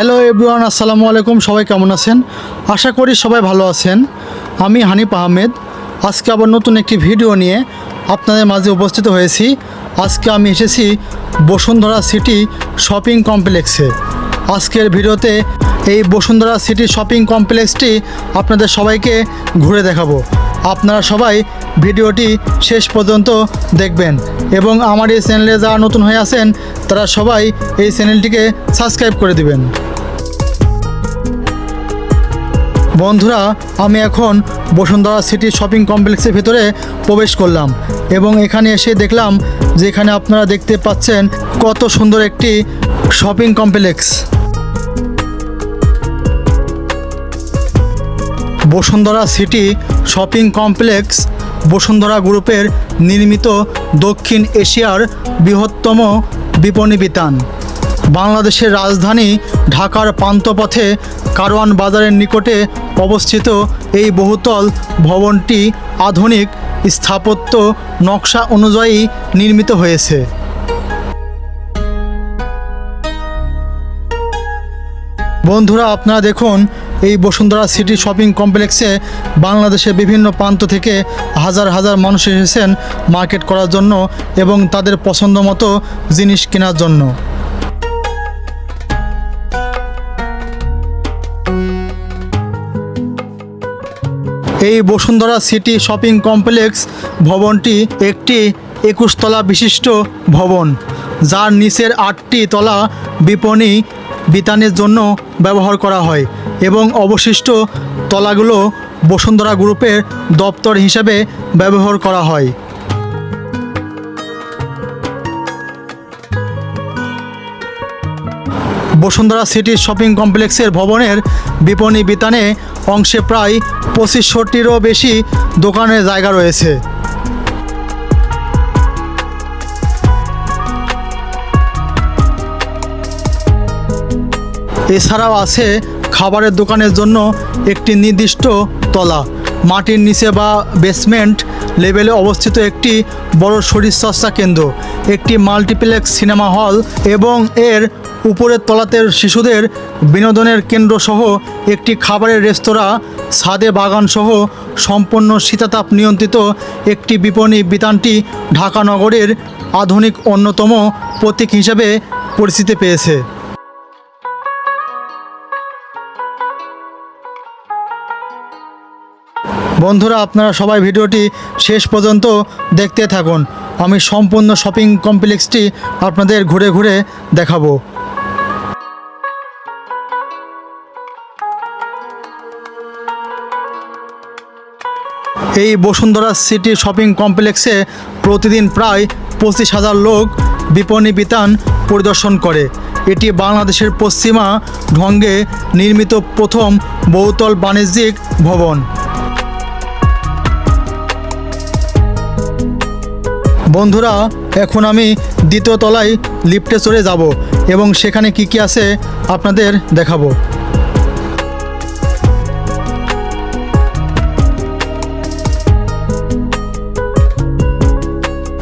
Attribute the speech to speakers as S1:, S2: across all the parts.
S1: Hello everyone, আসসালামু আলাইকুম। সবাই কেমন আছেন? আশা করি সবাই ভালো আছেন। আমি হানিফ আহমেদ। আজকে আবার নতুন একটি ভিডিও নিয়ে আপনাদের মাঝে উপস্থিত হয়েছি। আজকে আমি এসেছি বসুন্ধরা সিটি শপিং কমপ্লেক্সে। আজকের ভিডিওতে এই বসুন্ধরা সিটি শপিং কমপ্লেক্সটি আপনাদের সবাইকে ঘুরে দেখাবো। আপনারা সবাই ভিডিওটি শেষ পর্যন্ত দেখবেন এবং আমার এই চ্যানেলে যারা নতুন হয়ে আছেন, তারা সবাই এই চ্যানেলটিকে সাবস্ক্রাইব করে দিবেন। বন্ধুরা, আমি এখন বসুন্ধরা সিটি শপিং কমপ্লেক্সের ভিতরে প্রবেশ করলাম এবং এখানে এসে দেখলাম যে এখানে আপনারা দেখতে পাচ্ছেন কত সুন্দর একটি shopping complex. Bashundhara city shopping complex Bashundhara গ্রুপের নির্মিত দক্ষিণ এশিয়ার বৃহত্তম বিপণী বিতান। বাংলাদেশের রাজধানী ঢাকার পান্তপথে কারওয়ান বাজারের নিকটে অবস্থিত এই বহুতল ভবনটি আধুনিক স্থাপত্য নকশা অনুযায়ী নির্মিত হয়েছে। বন্ধুরা, আপনারা দেখুন, এই বসুন্ধরা সিটি শপিং কমপ্লেক্সে বাংলাদেশের বিভিন্ন প্রান্ত থেকে হাজার হাজার মানুষ এসেছেন মার্কেট করার জন্য এবং তাদের পছন্দ মতো জিনিস কেনার জন্য। এই বসুন্ধরা সিটি শপিং কমপ্লেক্স ভবনটি একটি একুশতলা বিশিষ্ট ভবন, যার নিচের আটটি তলা বিপণী বিতানের জন্য ব্যবহার করা হয় এবং অবশিষ্ট তলাগুলো বসুন্ধরা গ্রুপের দপ্তর হিসাবে ব্যবহার করা হয়। বসুন্ধরা সিটি শপিং কমপ্লেক্সের ভবনের বিপণী বিতানে অংশে প্রায় পঁচিশশোটিরও বেশি দোকানের জায়গা রয়েছে। এছাড়াও আছে খাবারের দোকানের জন্য একটি নির্দিষ্ট তলা। মাটির নিচে বা বেসমেন্ট লেভেলে অবস্থিত একটি বড় শরীরচর্চা কেন্দ্র, একটি মাল্টিপ্লেক্স সিনেমা হল এবং এর উপরের তলাতে শিশুদের বিনোদনের কেন্দ্র সহ একটি খাবারের রেস্তোরাঁ, ছাদে বাগান সহ সম্পূর্ণ শীতাতাপ নিয়ন্ত্রিত একটি বিপণী বিতানটি ঢাকা নগরের আধুনিক অন্যতম প্রতীক হিসেবে পরিচিতি পেয়েছে। বন্ধুরা, আপনারা সবাই ভিডিওটি শেষ পর্যন্ত দেখতে থাকুন। আমি সম্পূর্ণ শপিং কমপ্লেক্সটি আপনাদের ঘুরে ঘুরে দেখাবো। এই বসুন্ধরা সিটি শপিং কমপ্লেক্সে প্রতিদিন প্রায় পঁচিশ হাজার লোক বিপণী বিতান পরিদর্শন করে। এটি বাংলাদেশের পশ্চিমা ঢঙ্গে নির্মিত প্রথম বহুতল বাণিজ্যিক ভবন। বন্ধুরা, এখন আমি দ্বিতীয় তলায় লিফটে চড়ে যাব এবং সেখানে কি কি আছে আপনাদের দেখাবো।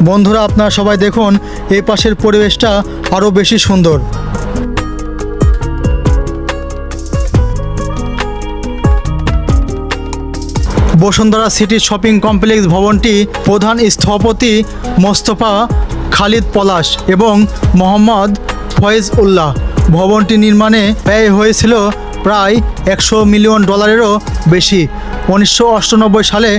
S1: বন্ধুরা, আপনারা সবাই দেখুন, এই পাশের পরিবেশটা আরও বেশি সুন্দর। বসুন্ধরা সিটি শপিং কমপ্লেক্স ভবনটি প্রধান স্থপতি মোস্তফা খালিদ পলাশ এবং মোহাম্মদ ফয়েজ উল্লাহ। ভবনটি নির্মাণে ব্যয় হয়েছিল প্রায় একশো মিলিয়ন ডলারেরও বেশি। উনিশশো সালে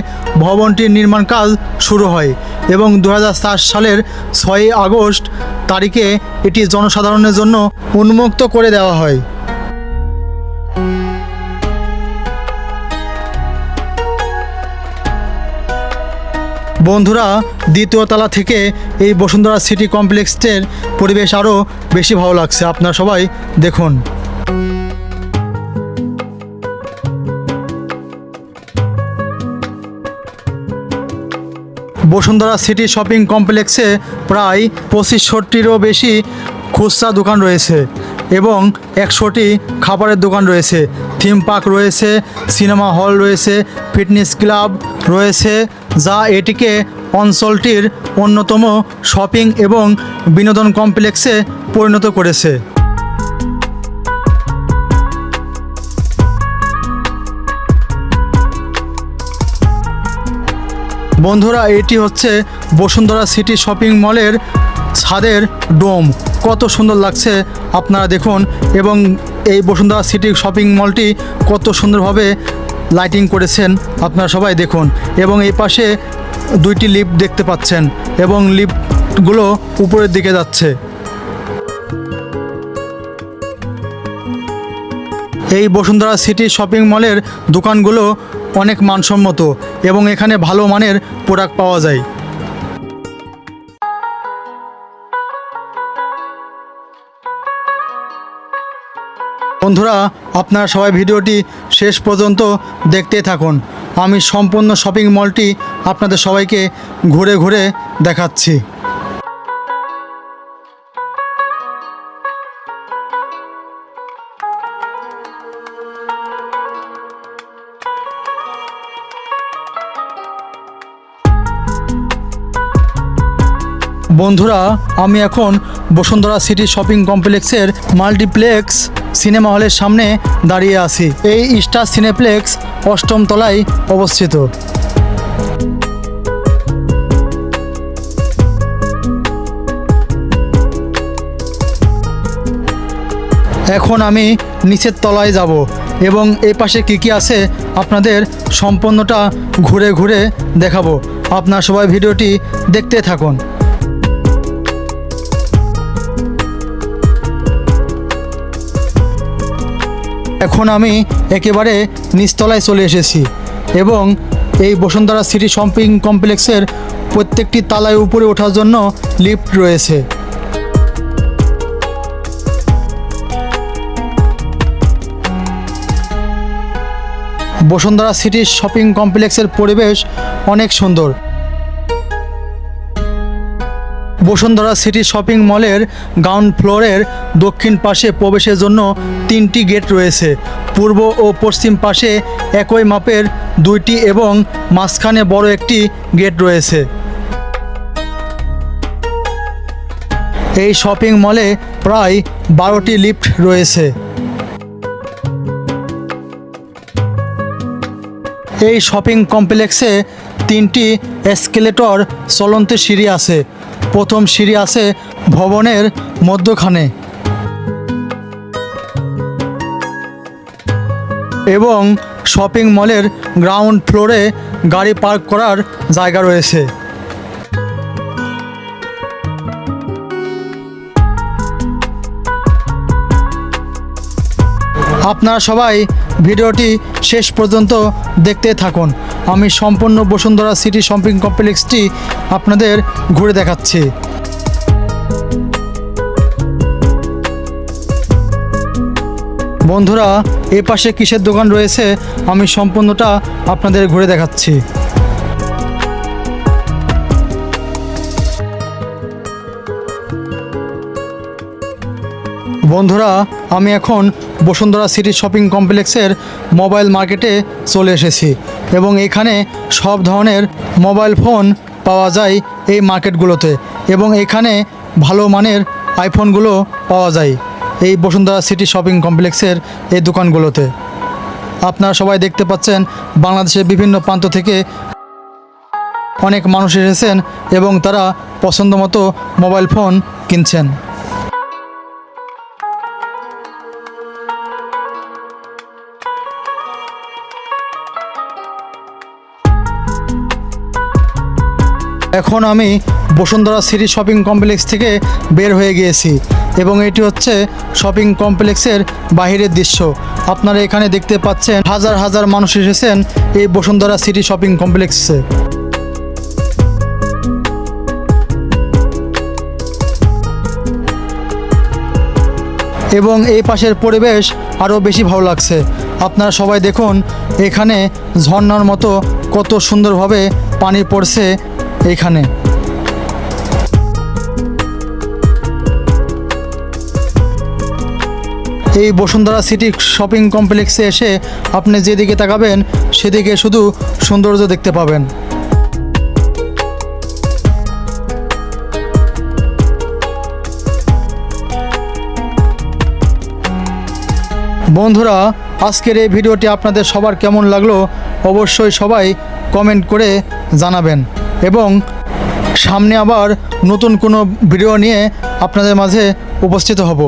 S1: ভবনটির নির্মাণ কাজ শুরু হয় এবং দু হাজার সাত সালের ছয়ই আগস্ট তারিখে এটি জনসাধারণের জন্য উন্মুক্ত করে দেওয়া হয়। বন্ধুরা, দ্বিতীয় তলা থেকে এই বসুন্ধরা সিটি কমপ্লেক্সের পরিবেশ আরও বেশি ভালো লাগছে। আপনারা সবাই দেখুন। বসুন্ধরা সিটি শপিং কমপ্লেক্সে প্রায় পঁচিশশোটিরও বেশি খুচরা দোকান রয়েছে এবং একশোটি খাবারের দোকান রয়েছে। থিম পার্ক রয়েছে, সিনেমা হল রয়েছে, ফিটনেস ক্লাব রয়েছে যা এটিকে অঞ্চলটির অন্যতম শপিং এবং বিনোদন কমপ্লেক্সে পরিণত করেছে। বন্ধুরা, এটি হচ্ছে বসুন্ধরা সিটি শপিং মলের ছাদের ডোম। কত সুন্দর লাগছে আপনারা দেখুন এবং এই বসুন্ধরা সিটি শপিং মলটি কত সুন্দরভাবে লাইটিং করেছেন, আপনারা সবাই দেখুন। এবং এই পাশে দুইটি লিফট দেখতে পাচ্ছেন এবং লিফটগুলো উপরের দিকে যাচ্ছে। এই বসুন্ধরা সিটি শপিং মলের দোকানগুলো অনেক মানসম্মত এবং এখানে ভালো মানের প্রোডাক্ট পাওয়া যায়। বন্ধুরা, আপনারা সবাই ভিডিওটি শেষ পর্যন্ত দেখতে থাকুন। আমি সম্পূর্ণ শপিং মলটি আপনাদের সবাইকে ঘুরে ঘুরে দেখাচ্ছি। বন্ধুরা, আমি এখন বসুন্ধরা সিটি শপিং কমপ্লেক্সের মাল্টিপ্লেক্স সিনেমা হলের সামনে দাঁড়িয়ে আছি। এই স্টার সিনেপ্লেক্স অষ্টম তলায় অবস্থিত। এখন আমি নিচের তলায় যাব এবং এই পাশে কী কী আছে আপনাদের সম্পূর্ণটা ঘুরে ঘুরে দেখাবো। আপনার সবাই ভিডিওটি দেখতে থাকুন। এখন আমি একেবারে নিচতলায় চলে এসেছি এবং এই বসুন্ধরা সিটি শপিং কমপ্লেক্সের প্রত্যেকটি তালায় উপরে ওঠার জন্য লিফট রয়েছে। বসুন্ধরা সিটি শপিং কমপ্লেক্সের পরিবেশ অনেক সুন্দর। বসুন্ধরা সিটি শপিং মলের গ্রাউন্ড ফ্লোরের দক্ষিণ পাশে প্রবেশের জন্য তিনটি গেট রয়েছে। পূর্ব ও পশ্চিম পাশে একই মাপের দুইটি এবং মাঝখানে বড় একটি গেট রয়েছে। এই শপিং মলে প্রায় বারোটি লিফট রয়েছে। এই শপিং কমপ্লেক্সে তিনটি এসকেলেটর চলন্ত সিঁড়ি আছে। প্রথম সিঁড়ি আছে ভবনের মধ্যখানে। এবং শপিং মলের গ্রাউন্ড ফ্লোরে গাড়ি পার্ক করার জায়গা রয়েছে। আপনারা সবাই ভিডিওটি শেষ পর্যন্ত দেখতে থাকুন। আমি সম্পূর্ণ বসুন্ধরা সিটি শপিং কমপ্লেক্সটি আপনাদের ঘুরে দেখাচ্ছি। বন্ধুরা, এ পাশে কিসের দোকান রয়েছে, আমি সম্পূর্ণটা আপনাদের ঘুরে দেখাচ্ছি। বন্ধুরা, আমি এখন বসুন্ধরা সিটি শপিং কমপ্লেক্সের মোবাইল মার্কেটে চলে এসেছি। এবং এখানে সব ধরনের মোবাইল ফোন পাওয়া যায় এই মার্কেটগুলোতে এবং এখানে ভালো মানের আইফোনগুলো পাওয়া যায় এই বসুন্ধরা সিটি শপিং কমপ্লেক্সের এই দোকানগুলোতে। আপনারা সবাই দেখতে পাচ্ছেন বাংলাদেশের বিভিন্ন প্রান্ত থেকে অনেক মানুষ এসেছেন এবং তারা পছন্দ মতো মোবাইল ফোন কিনছেন। এখন আমি বসুন্ধরা সিটি শপিং কমপ্লেক্স থেকে বের হয়ে গিয়েছি এবং এটি হচ্ছে শপিং কমপ্লেক্সের বাহিরের দৃশ্য। আপনারা এখানে দেখতে পাচ্ছেন হাজার হাজার মানুষ এসেছেন এই বসুন্ধরা সিটি শপিং কমপ্লেক্সে। এবং এই পাশের পরিবেশ আরও বেশি ভালো লাগছে। আপনারা সবাই দেখুন, এখানে ঝর্নার মতো কত সুন্দরভাবে পানি পড়ছে এইখানে এই বসুন্ধরা সিটি শপিং কমপ্লেক্সে এসে আপনি যেদিকে তাকাবেন, সেদিকে শুধু সৌন্দর্য দেখতে পাবেন। বন্ধুরা, আজকের এই ভিডিওটি আপনাদের সবার কেমন লাগল, অবশ্যই সবাই কমেন্ট করে জানাবেন। এবং সামনে আবার নতুন কোনো ভিডিও নিয়ে আপনাদের মাঝে উপস্থিত হব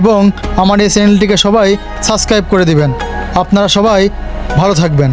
S1: এবং আমার এই চ্যানেলটিকে সবাই সাবস্ক্রাইব করে দিবেন। আপনারা সবাই ভালো থাকবেন।